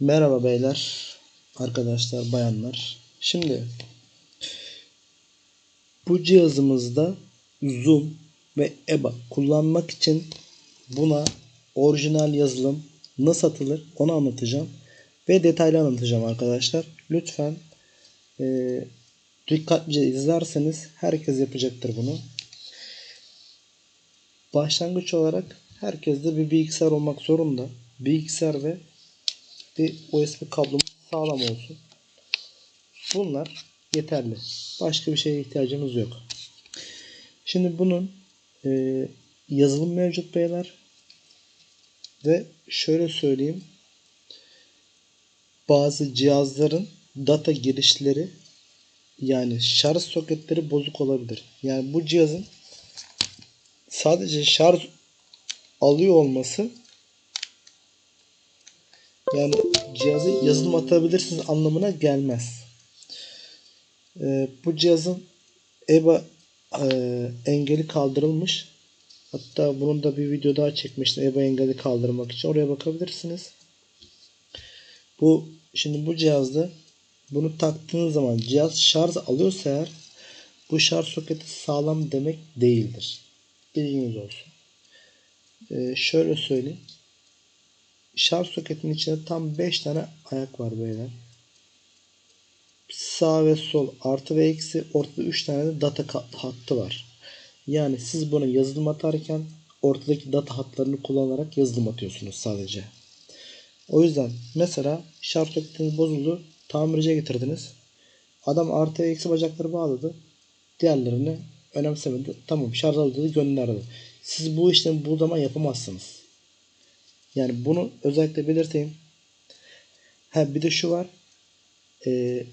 Merhaba beyler, arkadaşlar, bayanlar. Şimdi bu cihazımızda zoom ve EBA kullanmak için buna orijinal yazılım nasıl atılır onu anlatacağım ve detaylı anlatacağım arkadaşlar. Lütfen e, dikkatlice izlerseniz herkes yapacaktır bunu. Başlangıç olarak herkeste bir bilgisayar olmak zorunda. Bilgisayar ve bir USB kablomuz sağlam olsun. Bunlar yeterli. Başka bir şeye ihtiyacımız yok. Şimdi bunun e, yazılım mevcut beyler. Ve şöyle söyleyeyim. Bazı cihazların data girişleri yani şarj soketleri bozuk olabilir. Yani bu cihazın sadece şarj alıyor olması yani cihazı yazılım atabilirsiniz anlamına gelmez. Ee, bu cihazın EBA e, engeli kaldırılmış. Hatta bunun da bir video daha çekmiştim EBA engeli kaldırmak için. Oraya bakabilirsiniz. Bu şimdi bu cihazda bunu taktığınız zaman cihaz şarj alıyorsa eğer bu şarj soketi sağlam demek değildir. Bilginiz olsun. Ee, şöyle söyleyeyim. Şarj soketinin içinde tam 5 tane ayak var beyler. Sağ ve sol artı ve eksi ortada 3 tane de data hattı var. Yani siz bunu yazılım atarken ortadaki data hatlarını kullanarak yazılım atıyorsunuz sadece. O yüzden mesela şarj soketiniz bozuldu. Tamirciye getirdiniz. Adam artı ve eksi bacakları bağladı. Diğerlerini önemsemedi. Tamam şarj aldı gönderdi. Siz bu işlemi bu zaman yapamazsınız. Yani bunu özellikle belirteyim. Ha bir de şu var. Ee,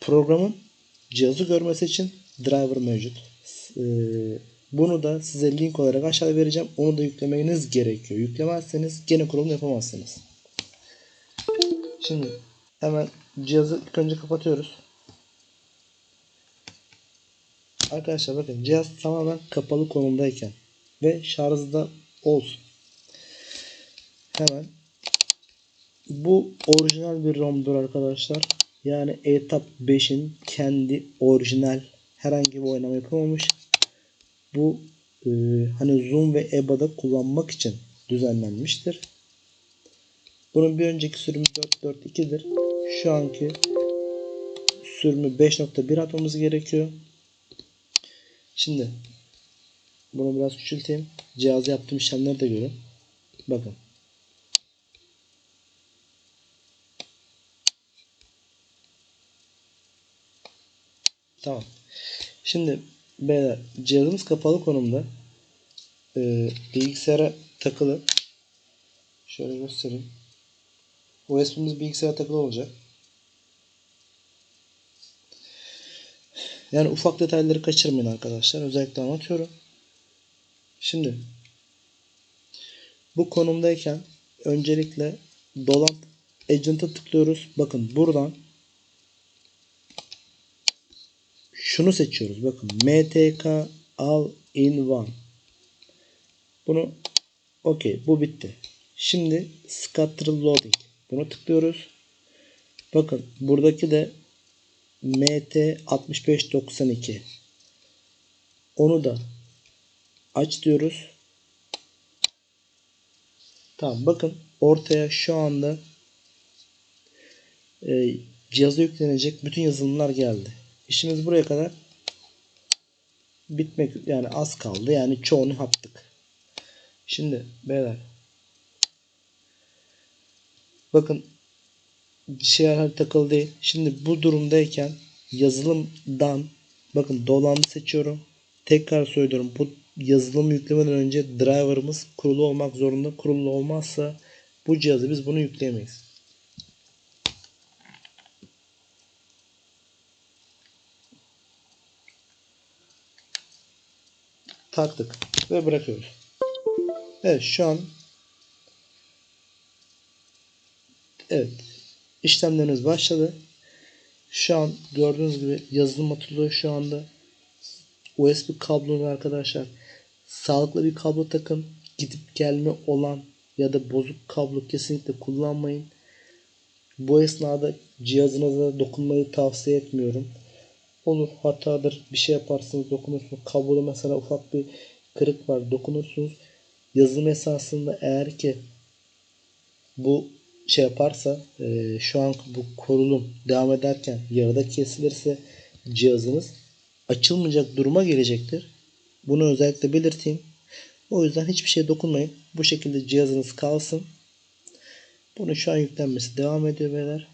programın cihazı görmesi için driver mevcut. Ee, bunu da size link olarak aşağıda vereceğim. Onu da yüklemeniz gerekiyor. Yüklemezseniz gene kurulum yapamazsınız. Şimdi hemen cihazı ilk önce kapatıyoruz. Arkadaşlar bakın cihaz tamamen kapalı konumdayken ve şarjda olsun. Hemen bu orijinal bir ROM'dur arkadaşlar. Yani ETAP 5'in kendi orijinal herhangi bir oynama yapılmamış. Bu e, hani Zoom ve EBA'da kullanmak için düzenlenmiştir. Bunun bir önceki sürümü 4.4.2'dir. Şu anki sürümü 5.1 atmamız gerekiyor. Şimdi bunu biraz küçülteyim. Cihazı yaptığım işlemleri de görün. Bakın. Tamam. Şimdi beyler cihazımız kapalı konumda. Ee, bilgisayara takılı. Şöyle göstereyim. USB'miz bilgisayara takılı olacak. Yani ufak detayları kaçırmayın arkadaşlar. Özellikle anlatıyorum. Şimdi bu konumdayken öncelikle dolant agent'a tıklıyoruz. Bakın buradan şunu seçiyoruz. Bakın MTK all in one. Bunu okey bu bitti. Şimdi scatter loading. Bunu tıklıyoruz. Bakın buradaki de MT 6592. Onu da aç diyoruz. Tamam bakın ortaya şu anda e, cihaza yüklenecek bütün yazılımlar geldi. İşimiz buraya kadar bitmek yani az kaldı. Yani çoğunu yaptık. Şimdi beyler bakın şeyler takılı değil. Şimdi bu durumdayken yazılımdan bakın dolandı seçiyorum. Tekrar söylüyorum. Bu yazılım yüklemeden önce driver'ımız kurulu olmak zorunda. Kurulu olmazsa bu cihazı biz bunu yükleyemeyiz. Taktık ve bırakıyoruz. Evet şu an Evet işlemlerimiz başladı. Şu an gördüğünüz gibi yazılım atılıyor şu anda. USB kablonu arkadaşlar. Sağlıklı bir kablo takın. Gidip gelme olan ya da bozuk kablo kesinlikle kullanmayın. Bu esnada cihazınıza dokunmayı tavsiye etmiyorum. Olur hatadır bir şey yaparsınız dokunursunuz. Kabloda mesela ufak bir kırık var dokunursunuz. Yazılım esasında eğer ki bu şey yaparsa e, şu an bu kurulum devam ederken yarıda kesilirse cihazınız açılmayacak duruma gelecektir. Bunu özellikle belirteyim. O yüzden hiçbir şeye dokunmayın. Bu şekilde cihazınız kalsın. Bunun şu an yüklenmesi devam ediyor beyler.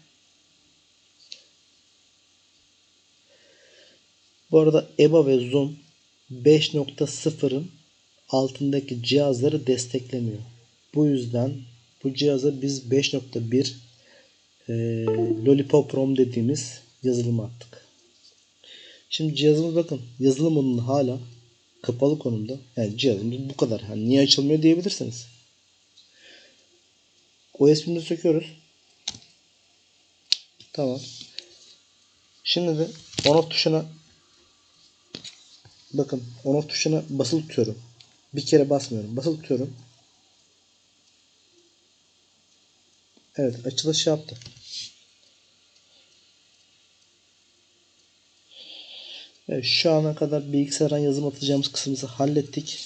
Bu arada EBA ve Zoom 5.0'ın altındaki cihazları desteklemiyor. Bu yüzden bu cihaza biz 5.1 e, Lollipop ROM dediğimiz yazılımı attık. Şimdi cihazımız bakın yazılım onun hala kapalı konumda. Yani cihazımız bu kadar. Hani niye açılmıyor diyebilirsiniz. USB'mizi söküyoruz. Tamam. Şimdi de on off tuşuna bakın on off tuşuna basılı tutuyorum. Bir kere basmıyorum. Basılı tutuyorum. Evet açılış yaptı. Evet, şu ana kadar bilgisayardan yazım atacağımız kısmımızı hallettik.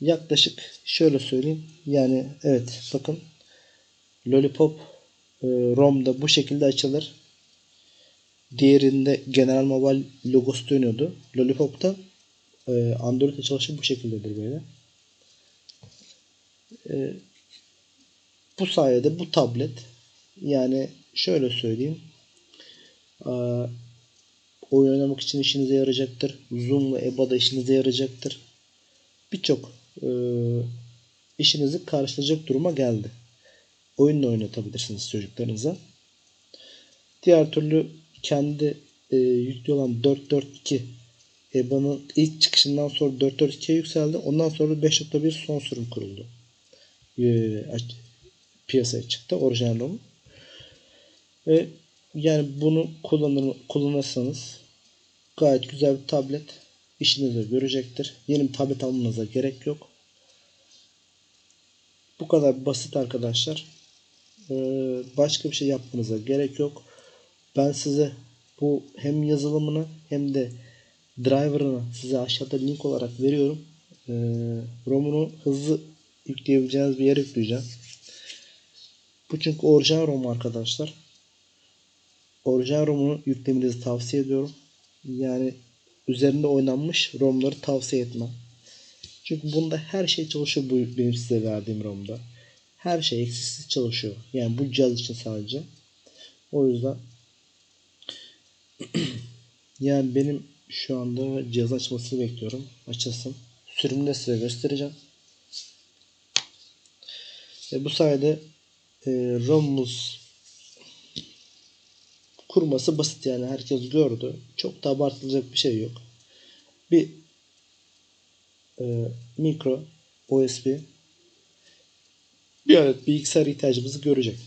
Yaklaşık şöyle söyleyeyim. Yani evet bakın Lollipop e, ROM'da bu şekilde açılır. Diğerinde General Mobile logosu dönüyordu. Lollipop'ta e, Android açılışı bu şekildedir böyle. E, bu sayede bu tablet yani şöyle söyleyeyim e, oyun oynamak için işinize yarayacaktır. Zoom ve EBA'da işinize yarayacaktır. Birçok e, işinizi karşılayacak duruma geldi. Oyunla oynatabilirsiniz çocuklarınıza. Diğer türlü kendi e, yüklü olan 442 EBA'nın ilk çıkışından sonra 442'ye yükseldi. Ondan sonra 5.1 son sürüm kuruldu. E, piyasaya çıktı orijinal ROM. Ve yani bunu kullanır, kullanırsanız gayet güzel bir tablet işinizi görecektir. Yeni bir tablet almanıza gerek yok. Bu kadar basit arkadaşlar. Ee, başka bir şey yapmanıza gerek yok. Ben size bu hem yazılımını hem de driver'ını size aşağıda link olarak veriyorum. Ee, ROM'unu hızlı yükleyebileceğiniz bir yere yükleyeceğim. Bu çünkü orijinal ROM arkadaşlar. Orijinal ROM'unu yüklemenizi tavsiye ediyorum. Yani üzerinde oynanmış ROM'ları tavsiye etmem. Çünkü bunda her şey çalışıyor bu benim size verdiğim ROM'da. Her şey eksiksiz çalışıyor. Yani bu cihaz için sadece. O yüzden yani benim şu anda cihaz açmasını bekliyorum. Açılsın. Sürümde size göstereceğim. Ve bu sayede e, ROM'umuz kurması basit yani herkes gördü. Çok da abartılacak bir şey yok. Bir e, mikro USB bir adet bilgisayar ihtiyacımızı görecek.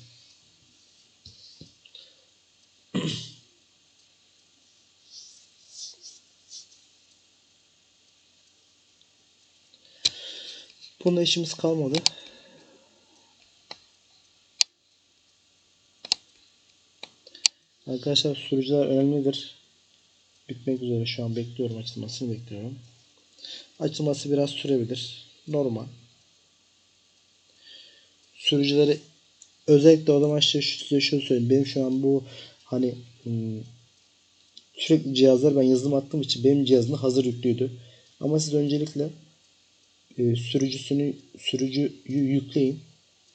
Bunda işimiz kalmadı. Arkadaşlar sürücüler önemlidir. Bitmek üzere şu an bekliyorum açılmasını bekliyorum. Açılması biraz sürebilir. Normal. Sürücüleri özellikle o zaman size şunu söyleyeyim. Benim şu an bu hani hmm, sürekli cihazlar ben yazılım attığım için benim cihazımda hazır yüklüydü. Ama siz öncelikle e, sürücüsünü sürücüyü yükleyin.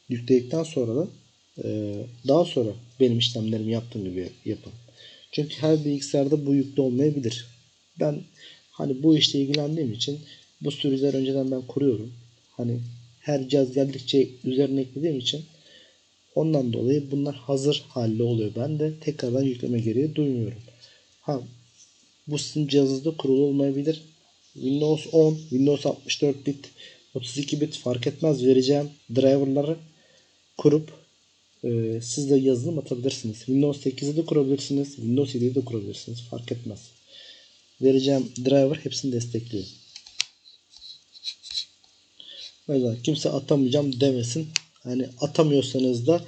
Yükledikten sonra da e, daha sonra benim işlemlerimi yaptığım gibi yapın. Çünkü her bilgisayarda bu yüklü olmayabilir. Ben hani bu işle ilgilendiğim için bu sürücüler önceden ben kuruyorum. Hani her cihaz geldikçe üzerine eklediğim için ondan dolayı bunlar hazır halde oluyor. Ben de tekrardan yükleme gereği duymuyorum. Ha bu sizin cihazınızda kurulu olmayabilir. Windows 10, Windows 64 bit, 32 bit fark etmez vereceğim driverları kurup e, siz de yazılım atabilirsiniz. Windows 8'i de kurabilirsiniz. Windows 7'yi de kurabilirsiniz. Fark etmez. Vereceğim driver hepsini destekliyor. Yüzden kimse atamayacağım demesin. Hani atamıyorsanız da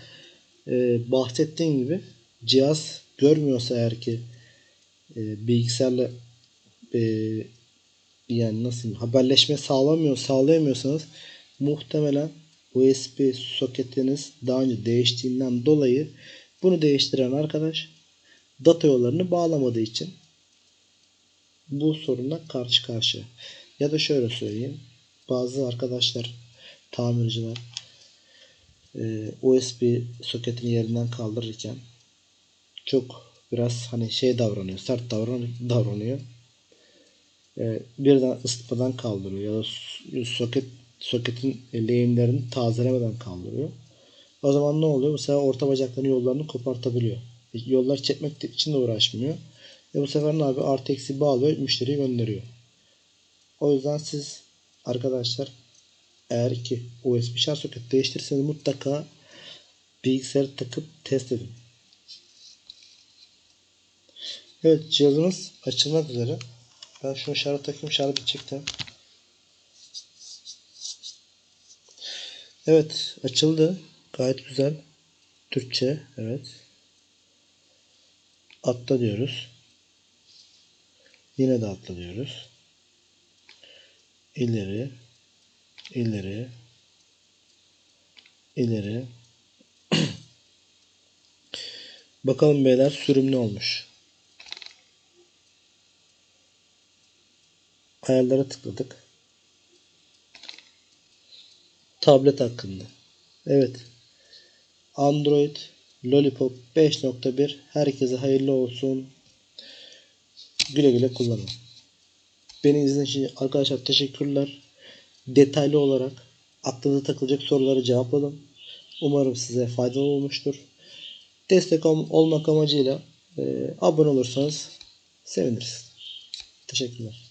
e, bahsettiğim gibi cihaz görmüyorsa eğer ki e, bilgisayarla e, yani nasıl haberleşme sağlamıyor sağlayamıyorsanız muhtemelen USB soketiniz daha önce değiştiğinden dolayı bunu değiştiren arkadaş data yollarını bağlamadığı için bu sorunla karşı karşıya. Ya da şöyle söyleyeyim. Bazı arkadaşlar tamirciler e, USB soketini yerinden kaldırırken çok biraz hani şey davranıyor, sert davran davranıyor. E, birden ısıtmadan kaldırıyor ya da soket soketin lehimlerini tazelemeden kaldırıyor. O zaman ne oluyor? Bu sefer orta bacakların yollarını kopartabiliyor. E, yollar çekmek için de uğraşmıyor. E bu sefer ne yapıyor? Artı eksi bağlıyor, müşteriye gönderiyor. O yüzden siz arkadaşlar eğer ki USB şarj soket değiştirirseniz mutlaka bilgisayarı takıp test edin. Evet cihazımız açılmak üzere. Ben şunu şarj takayım şarj bitecekti. Evet açıldı. Gayet güzel. Türkçe evet. Atla diyoruz. Yine de atla diyoruz. İleri ileri ileri Bakalım beyler sürüm ne olmuş. Ayarlara tıkladık. Tablet hakkında. Evet. Android Lollipop 5.1 herkese hayırlı olsun. Güle güle kullanın. Beni izlediğiniz için arkadaşlar teşekkürler. Detaylı olarak aklınıza takılacak soruları cevapladım. Umarım size faydalı olmuştur. Destek ol- olmak amacıyla e, abone olursanız seviniriz. Teşekkürler.